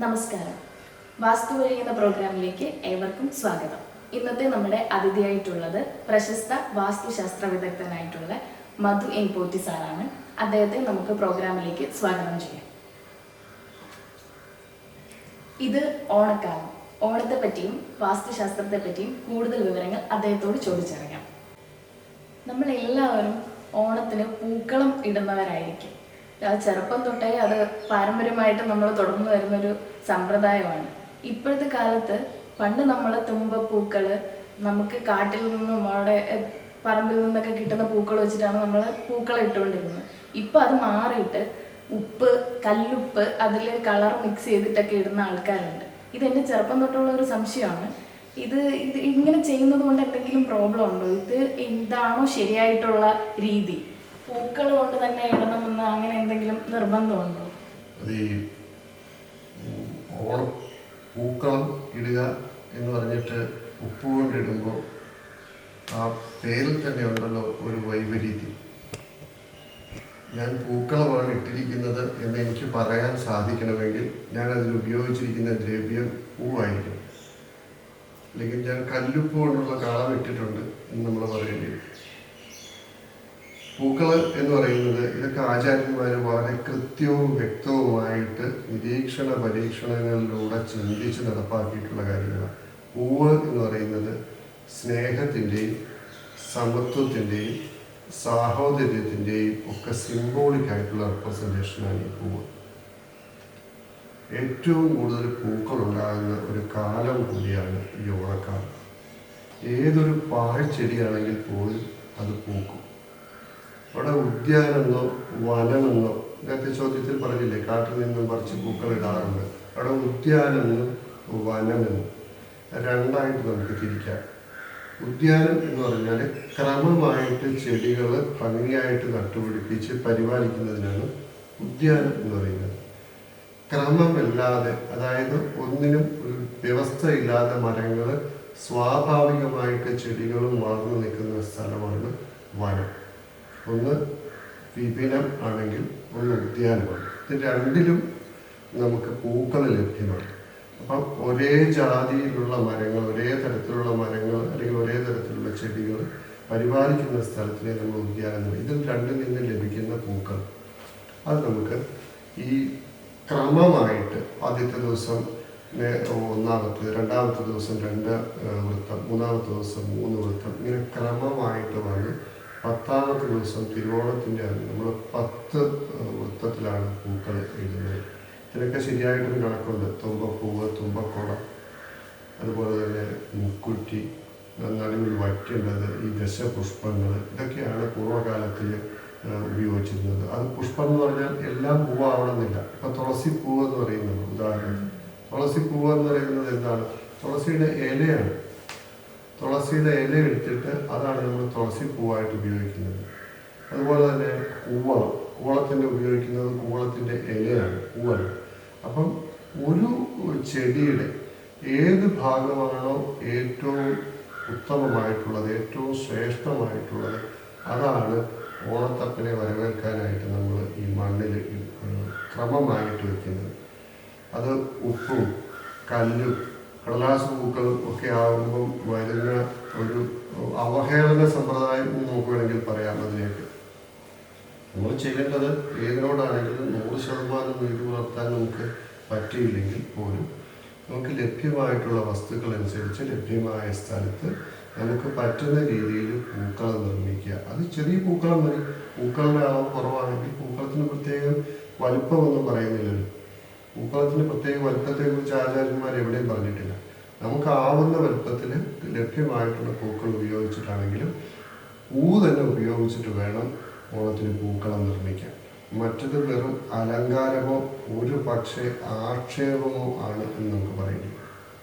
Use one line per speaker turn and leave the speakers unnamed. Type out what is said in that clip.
നമസ്കാരം. വാസ്തു എന്ന പ്രോഗ്രാമിലേക്ക് ഏവർക്കും സ്വാഗതം. ഇന്നത്തെ നമ്മുടെ അതിഥിയായിട്ടുള്ളത് പ്രശസ്ത വാസ്തുശാസ്ത്ര വിദഗ്ധനായിട്ടുള്ള മധു എൻ പോറ്റി സാറാണ്. അദ്ദേഹത്തെ നമുക്ക് പ്രോഗ്രാമിലേക്ക് സ്വാഗതം ചെയ്യാം. ഇത് ഓണക്കാലം. ഓണത്തെ പറ്റിയും വാസ്തുശാസ്ത്രത്തെ പറ്റിയും കൂടുതൽ വിവരങ്ങൾ അദ്ദേഹത്തോട് ചോദിച്ചറിയാം. നമ്മൾ എല്ലാവരും ഓണത്തിന് പൂക്കളം ഇടുന്നവരായിരിക്കും. ചെറുപ്പം തൊട്ടേ അത് പാരമ്പര്യമായിട്ട് നമ്മൾ തുടർന്നു വരുന്നൊരു സമ്പ്രദായമാണ്. ഇപ്പോഴത്തെ കാലത്ത് പണ്ട് നമ്മൾ പൂക്കൾ നമുക്ക് കാട്ടിൽ നിന്നും അവിടെ പറമ്പിൽ നിന്നൊക്കെ കിട്ടുന്ന പൂക്കൾ വെച്ചിട്ടാണ് നമ്മൾ പൂക്കളം ഇട്ടുകൊണ്ടിരുന്നത്. ഇപ്പം അത് മാറിയിട്ട് ഉപ്പ് കല്ലുപ്പ് അതിൽ കളർ മിക്സ് ചെയ്തിട്ടൊക്കെ ഇടുന്ന ആൾക്കാരുണ്ട്. ഇത് എന്റെ ചെറുപ്പം തൊട്ടുള്ള ഒരു സംശയമാണ്. ഇത് ഇത് ഇങ്ങനെ ചെയ്യുന്നത് കൊണ്ട് എന്തെങ്കിലും പ്രോബ്ലം ഉണ്ടോ? ഇത് എന്താണോ ശരിയായിട്ടുള്ള രീതി. പൂക്കൾ കൊണ്ട് തന്നെ ഇടണമെന്ന് അങ്ങനെ എന്തെങ്കിലും നിർബന്ധമുണ്ടോ?
അത് ഈ ഇടുക എന്ന് പറഞ്ഞിട്ട് ഉപ്പ് കൊണ്ടിടുമ്പോൾ ആ പേരിൽ തന്നെ ഉണ്ടല്ലോ ഒരു വൈപരീത്യം. ഞാൻ പൂക്കളമാണ് ഇട്ടിരിക്കുന്നത് എന്ന് എനിക്ക് പറയാൻ സാധിക്കണമെങ്കിൽ ഞാൻ അതിൽ ഉപയോഗിച്ചിരിക്കുന്ന ദ്രവ്യം പൂവായിരിക്കും അല്ലെങ്കിൽ ഞാൻ കല്ലുപ്പ് കൊണ്ടുള്ള ഇട്ടിട്ടുണ്ട് എന്ന് നമ്മൾ പറയേണ്ടി വരും. പൂക്കൾ എന്ന് പറയുന്നത് ഇതൊക്കെ ആചാര്യന്മാർ വളരെ കൃത്യവും വ്യക്തവുമായിട്ട് നിരീക്ഷണ പരീക്ഷണങ്ങളിലൂടെ ചിന്തിച്ച് നടപ്പാക്കിയിട്ടുള്ള കാര്യങ്ങളാണ്. പൂവ് എന്ന് പറയുന്നത് സ്നേഹത്തിന്റെയും സമത്വത്തിന്റെയും സാഹോദര്യത്തിന്റെയും ഒക്കെ സിംബോളിക് ആയിട്ടുള്ള റെപ്രസെന്റേഷനാണ് ഈ പൂവ്. ഏറ്റവും കൂടുതൽ പൂക്കൾ ഉണ്ടാകുന്ന ഒരു കാലം കൂടിയാണ് ഈ ഓണക്കാലം. ഏതൊരു പാഴ്ചെടിയാണെങ്കിൽ പോലും അത് പൂക്കും. അവിടെ ഉദ്യാനെന്നോ വനമെന്നോ നേരത്തെ ചോദ്യത്തിൽ പറഞ്ഞില്ലേ? കാട്ടിൽ നിന്നും പറിച്ച് പൂക്കൾ ഇടാറുണ്ട്. അവിടെ ഉദ്യാനെന്നും വനമെന്നും രണ്ടായിട്ട് നമുക്ക് തിരിക്കാം. ഉദ്യാനം എന്ന് പറഞ്ഞാൽ ക്രമമായിട്ട് ചെടികൾ ഭംഗിയായിട്ട് നട്ടുപിടിപ്പിച്ച് പരിപാലിക്കുന്നതിനാണ് ഉദ്യാനം എന്ന് പറയുന്നത്. ക്രമമല്ലാതെ അതായത് ഒന്നിനും ഒരു വ്യവസ്ഥയില്ലാതെ മരങ്ങൾ സ്വാഭാവികമായിട്ട് ചെടികളും വളർന്നു നിൽക്കുന്ന സ്ഥലമാണ് വനം. ഒന്ന് വിപിനം ആണെങ്കിൽ ഒന്ന് ഉദ്യാനമാണ് ഇത് രണ്ടിലും നമുക്ക് പൂക്കൾ ലഭ്യമാണ്. അപ്പം ഒരേ ജാതിയിലുള്ള മരങ്ങൾ ഒരേ തരത്തിലുള്ള മരങ്ങൾ അല്ലെങ്കിൽ ഒരേ തരത്തിലുള്ള ചെടികൾ പരിപാലിക്കുന്ന സ്ഥലത്തിലെ നമ്മൾ ഉദ്യാനം ഇതിൽ രണ്ടിൽ നിന്ന് ലഭിക്കുന്ന പൂക്കൾ. അത് നമുക്ക് ഈ ക്രമമായിട്ട് ആദ്യത്തെ ദിവസം ഒന്നാമത്തെ രണ്ടാമത്തെ ദിവസം രണ്ട് വൃത്തം മൂന്നാമത്തെ ദിവസം മൂന്ന് വൃത്തം ഇങ്ങനെ ക്രമമായിട്ട് വന്ന് പത്താമത്തെ ദിവസം തിരുവോണത്തിന്റെ അന്ന് നമ്മൾ പത്ത് വൃത്തത്തിലാണ് പൂക്കൾ എഴുതുന്നത് ഇതിനൊക്കെ ശരിയായിട്ടൊരു കണക്കുണ്ട്. തുമ്പപ്പൂവ് തുമ്പക്കുട അതുപോലെ തന്നെ മുക്കുറ്റി നടുവിൽ വറ്റുള്ളത് ഈ ദശപുഷ്പങ്ങൾ ഇതൊക്കെയാണ് പൂർവകാലത്തിൽ ഉപയോഗിച്ചിരുന്നത്. അത് പുഷ്പം എന്ന് പറഞ്ഞാൽ എല്ലാം പൂവാവണമെന്നില്ല. ഇപ്പം തുളസി പൂവ് എന്ന് പറയുന്നത് ഉദാഹരണം. തുളസി പൂവ് എന്ന് പറയുന്നത് എന്താണ്? തുളസിയുടെ ഇലയാണ്. തുളസിയുടെ ഇല എടുത്തിട്ട് അതാണ് നമ്മൾ തുളസി പൂവായിട്ട് ഉപയോഗിക്കുന്നത്. അതുപോലെ തന്നെ കൂവളം. കൂവളത്തിന്റെ ഉപയോഗിക്കുന്നത് കൂവളത്തിന്റെ ഇലയാണ് പൂവല്ല അപ്പം ഒരു ചെടിയുടെ ഏത് ഭാഗമാണോ ഏറ്റവും ഉത്തമമായിട്ടുള്ളത് ഏറ്റവും ശ്രേഷ്ഠമായിട്ടുള്ളത് അതാണ് ഓണത്തപ്പനെ വരവേൽക്കാനായിട്ട് നമ്മൾ ഈ മണ്ണിൽ ക്രമമായിട്ട് വെക്കുന്നത്. അത് ഉപ്പും കല്ലും കടലാസ് പൂക്കൾ ഒക്കെ ആകുമ്പം വരുന്ന ഒരു അവഹേളന സമ്പ്രദായം വേണമെങ്കിൽ പറയാം അതിനേക്ക് നമ്മൾ ചെയ്യേണ്ടത് ഏതിനോടാണെങ്കിലും നൂറ് ശതമാനം വീട് പുലർത്താൻ നമുക്ക് പറ്റിയില്ലെങ്കിൽ പോലും നമുക്ക് ലഭ്യമായിട്ടുള്ള വസ്തുക്കൾ അനുസരിച്ച് ലഭ്യമായ സ്ഥലത്ത് നമുക്ക് പറ്റുന്ന രീതിയിൽ പൂക്കളം നിർമ്മിക്കുക. അത് ചെറിയ പൂക്കളം മതി. പൂക്കളുടെ അളവ് കുറവാണെങ്കിൽ പൂക്കളത്തിന് പ്രത്യേകം വലുപ്പമൊന്നും പറയുന്നില്ലല്ലോ. പൂക്കളത്തിന് പ്രത്യേക വലുപ്പത്തെക്കുറിച്ച് ആചാര്യന്മാർ എവിടെയും പറഞ്ഞിട്ടില്ല. നമുക്ക് ആവുന്ന വലുപ്പത്തിൽ ലഭ്യമായിട്ടുള്ള പൂക്കൾ ഉപയോഗിച്ചിട്ടാണെങ്കിലും പൂ തന്നെ ഉപയോഗിച്ചിട്ട് വേണം ഓണത്തിന് പൂക്കളം നിർമ്മിക്കാൻ. മറ്റത് വെറും അലങ്കാരമോ ഒരു പക്ഷേ ആക്ഷേപമോ ആണ് എന്ന് നമുക്ക് പറയേണ്ടി